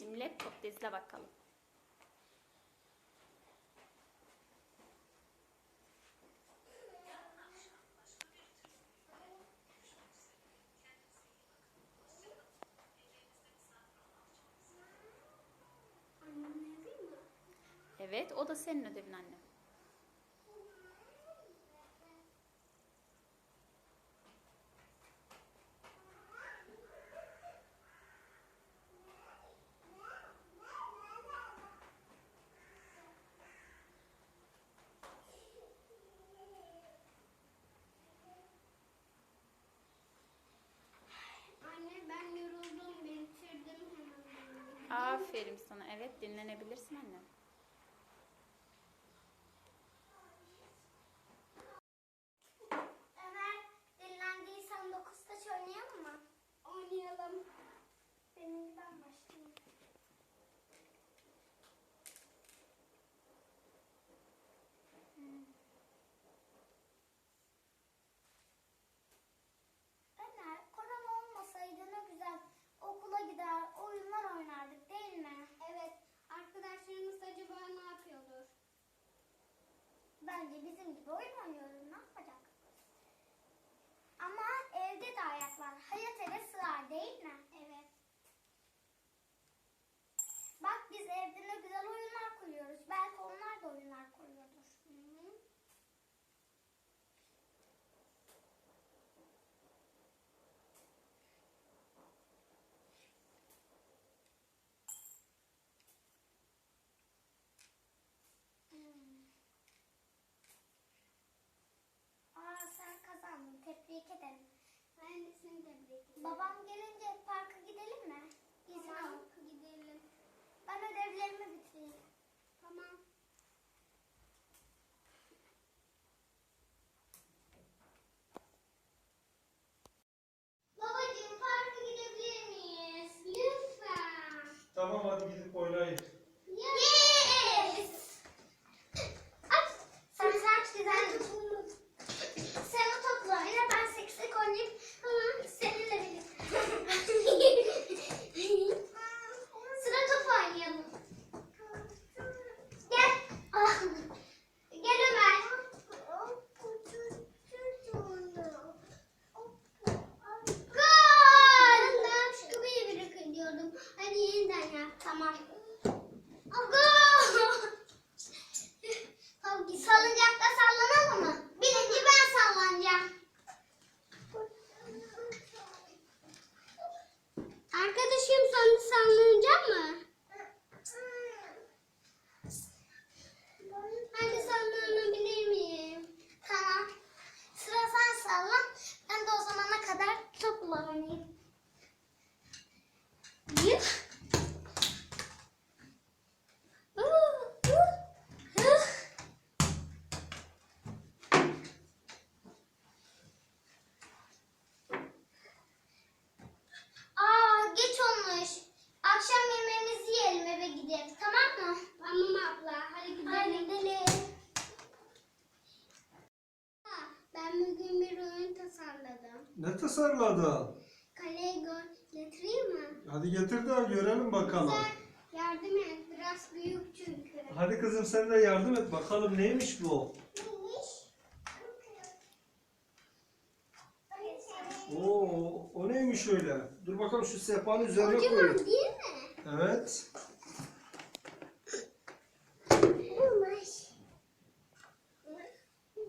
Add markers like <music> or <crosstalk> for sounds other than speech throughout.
anneciğim laptopta izle bakalım. Evet o da senin ödevin anne. Aferin sana. Evet dinlenebilirsin anne. Bence bizim gibi oyun oynuyoruz. Ne yapacak? Ama evde de ayak var. Hayat eve sığar değil mi? Evet. Bak biz evde ne güzel oyunlar kuruyoruz. Belki onlar da oyunlar kuruyordur. Hı hı. Hmm. Aa sen kazandın. Tebrik ederim. Ben de seni tebrik ederim. Babam gelince parka gidelim mi? İzin tamam. al. Gidelim. Ben ödevlerimi bitireyim. Tamam. Babacığım parka gidebilir miyiz? Lütfen. Tamam hadi gidip oynayın. Yes! Aç. Sen saç güzel Sen o topla oyna ben seksek oynayayım. Hı, Seninle birlikte. Sıra top oynayalım. Gel. Ah. Gel Ömer. Gol! Ben daha şu kapıyı bırakın diyordum. Hadi yeniden yap. Tamam. Gol! Tamam, Salıncakta sallanalım mı? Birinci ben sallanacağım. Arkadaşım sen de sallanacak mı? Ben de sallanabilir miyim? Tamam. Sıra sen sallan. Ben de o zamana kadar topla oynayayım. Yuh. Uh, uh, uh. Aa geç olmuş. Akşam yemeğimizi yiyelim eve gidip. Tamam mı? Tamam abla. Hadi gidelim. Hadi gidelim. Ha, Ben bugün bir oyun tasarladım. Ne tasarladın? Kaleye gol getireyim mi? Hadi getir de görelim bakalım. Güzel. Yardım et. Biraz büyük çünkü. Hadi kızım sen de yardım et bakalım neymiş bu? Neymiş? Oo, o neymiş öyle? Dur bakalım şu sehpanın üzerine Kocaman koyayım. değil mi? Evet.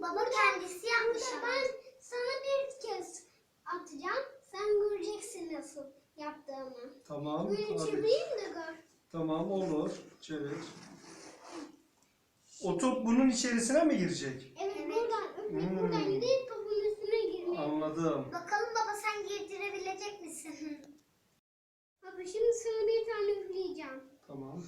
Baba kendisi yapmış ama. Ben sana bir kez atacağım. Sen göreceksin nasıl yaptığımı. Tamam. Böyle Hadi. çevireyim de gör. Tamam olur. Çevir. O top bunun içerisine mi girecek? Evet, buradan öpüp Hmm. buradan gidip topun üstüne girmeye. Anladım. Bakalım baba sen girdirebilecek misin? <laughs> Baba şimdi sana bir tane üfleyeceğim. Tamam.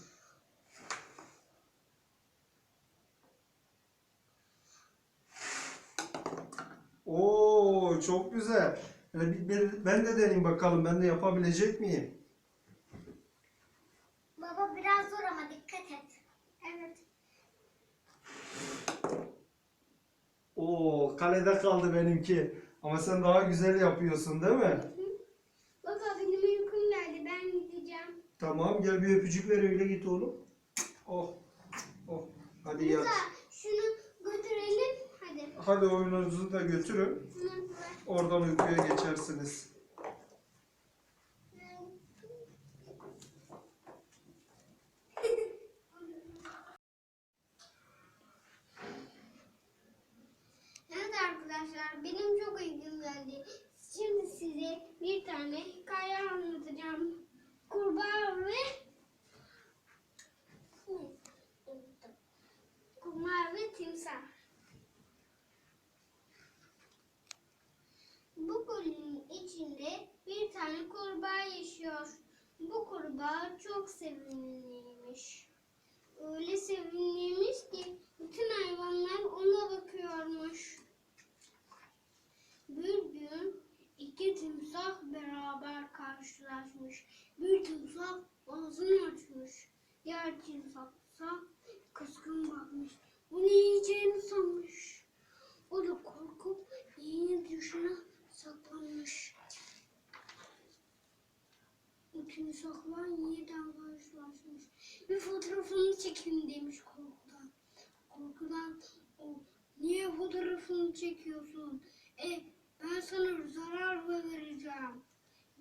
Oo çok güzel. Yani bir- bir- ben de deneyeyim bakalım ben de yapabilecek miyim? Baba biraz zor ama dikkat et. Evet. Oo kalede kaldı benimki. Ama sen daha güzel yapıyorsun değil mi? Baba benim uykum geldi ben gideceğim. Tamam gel bir öpücük ver öyle git oğlum. Oh. Oh. Hadi yat. Musa şunu götürelim. Hadi. Hadi oyununuzu da götürün. Oradan uykuya geçersiniz. Evet arkadaşlar benim çok uykum geldi. Şimdi size bir tane hikaye anlatacağım. Kurbağa ve Ne? Unuttum. Kurbağa ve timsah. Bu gölün içinde bir tane kurbağa yaşıyor. Bu kurbağa çok sevimliymiş. Öyle sevimliymiş ki bütün hayvanlar ona bakıyormuş. Bir gün iki timsah beraber karşılaşmış. Bir timsah ağzını açmış. Diğer timsah fotoğrafını çekiyorsun? E ben sana zarar vereceğim.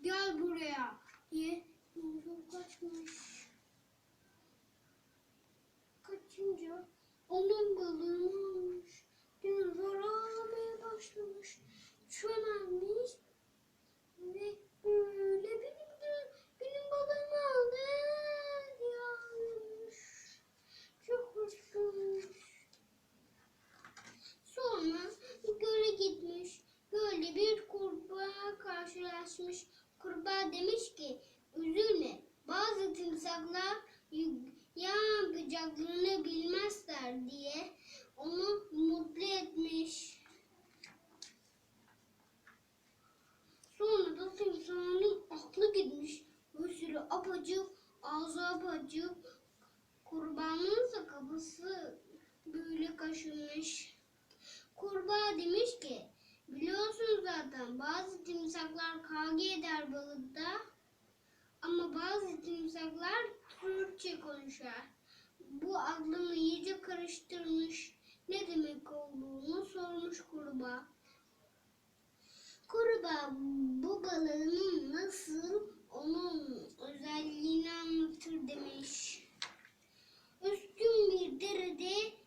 Gel buraya diye dinozor kaçmış. Kaçınca onun balığını almış. Dinozor ağlamaya başlamış. Çömelmiş ve böyle benim benim balığımı aldı diye ağlamış. Çok hoşlanmış. Sonra göle gitmiş. Gölde bir kurbağa karşılaşmış. Kurbağa demiş ki üzülme bazı timsahlar y- ya yapacaklarını bilmezler diye onu mutlu etmiş. Sonra da timsahın aklı gitmiş. Gözleri apacık, ağzı apacık. Kurbanın ise kafası böyle kaşınmış. Kurbağa demiş ki biliyorsun zaten bazı timsahlar kavga eder balıkta ama bazı timsahlar Türkçe konuşar. Bu aklımı iyice karıştırmış. Ne demek olduğunu sormuş kurbağa. Kurbağa bu balığın nasıl onun özelliğini anlatır demiş. Üstün bir derede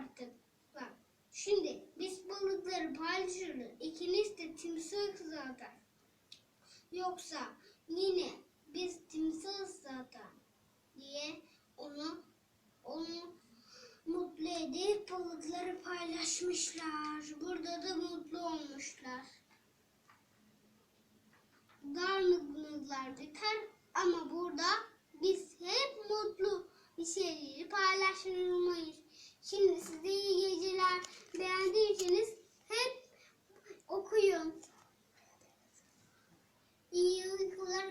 artık? Bak şimdi biz balıkları paylaşırız. İkiniz de timsah zaten. Yoksa yine biz timsah zaten diye onu onu mutlu edip balıkları paylaşmışlar. Burada da mutlu olmuşlar. Darlıklar biter ama burada biz hep mutlu bir şeyleri paylaşmayız. Şimdi size iyi geceler. Beğendiyseniz hep okuyun. İyi uykular.